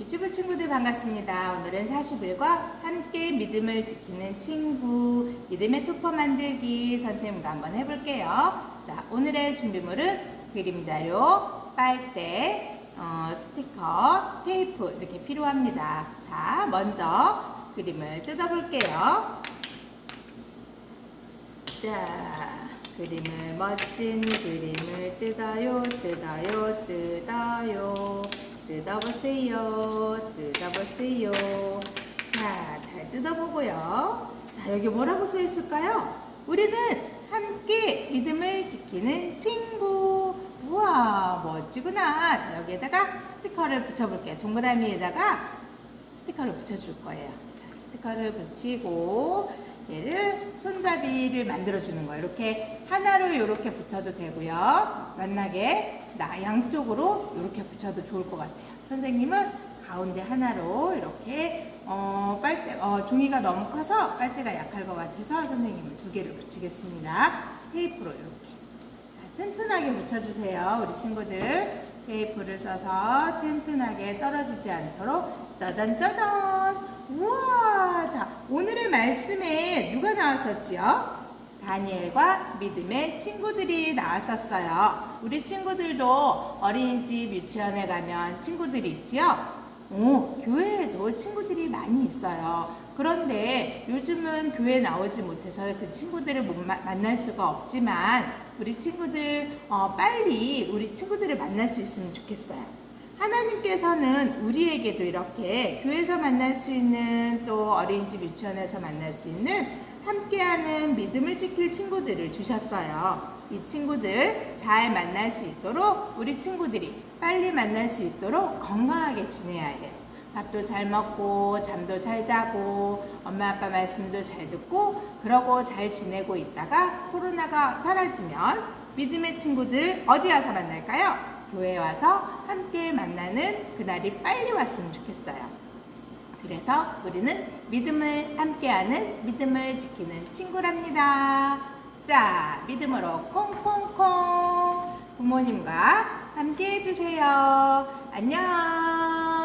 유튜브 친구들 반갑습니다. 오늘은 40일과 함께 믿음을 지키는 친구, 믿음의 토퍼 만들기 선생님과 한번 해볼게요. 자, 오늘의 준비물은 그림자료, 빨대, 어, 스티커, 테이프 이렇게 필요합니다. 자, 먼저 그림을 뜯어볼게요. 자, 그림을 멋진 그림을 뜯어요, 뜯어요, 뜯어요, 뜯어보세요, 뜯어보세요. 자, 잘 뜯어보고요. 자, 여기 뭐라고 써 있을까요? 우리는 함께 믿음을 지키는 친구. 우와, 멋지구나. 자, 여기에다가 스티커를 붙여볼게요. 동그라미에다가 스티커를 붙여줄 거예요. 자, 스티커를 붙이고 얘를 손잡이를 만들어 주는 거예요. 이렇게 하나로 이렇게 붙여도 되고요. 만나게 나 양쪽으로 이렇게 붙여도 좋을 것 같아요. 선생님은 가운데 하나로 이렇게 어, 빨대 어, 종이가 너무 커서 빨대가 약할 것 같아서 선생님은 두 개를 붙이겠습니다. 테이프로 이렇게 자, 튼튼하게 붙여주세요. 우리 친구들 테이프를 써서 튼튼하게 떨어지지 않도록 짜잔 짜잔 우와 자 오늘의 말씀에 누가 나왔었지요? 다니엘과 믿음의 친구들이 나왔었어요. 우리 친구들도 어린이집 유치원에 가면 친구들이 있지요? 오, 교회에도 친구들이 많이 있어요. 그런데 요즘은 교회 나오지 못해서 그 친구들을 못 마- 만날 수가 없지만 우리 친구들 어, 빨리 우리 친구들을 만날 수 있으면 좋겠어요. 하나님께서는 우리에게도 이렇게 교회에서 만날 수 있는 또 어린이집 유치원에서 만날 수 있는 함께하는 믿음을 지킬 친구들을 주셨어요. 이 친구들 잘 만날 수 있도록 우리 친구들이 빨리 만날 수 있도록 건강하게 지내야 해요. 밥도 잘 먹고 잠도 잘 자고 엄마 아빠 말씀도 잘 듣고 그러고 잘 지내고 있다가 코로나가 사라지면 믿음의 친구들 어디 와서 만날까요? 교회에 와서 함께 만나는 그날이 빨리 왔으면 좋겠어요. 그래서 우리는 믿음을 함께하는 믿음을 지키는 친구랍니다. 자, 믿음으로 콩콩콩 부모님과 함께 해주세요. 안녕.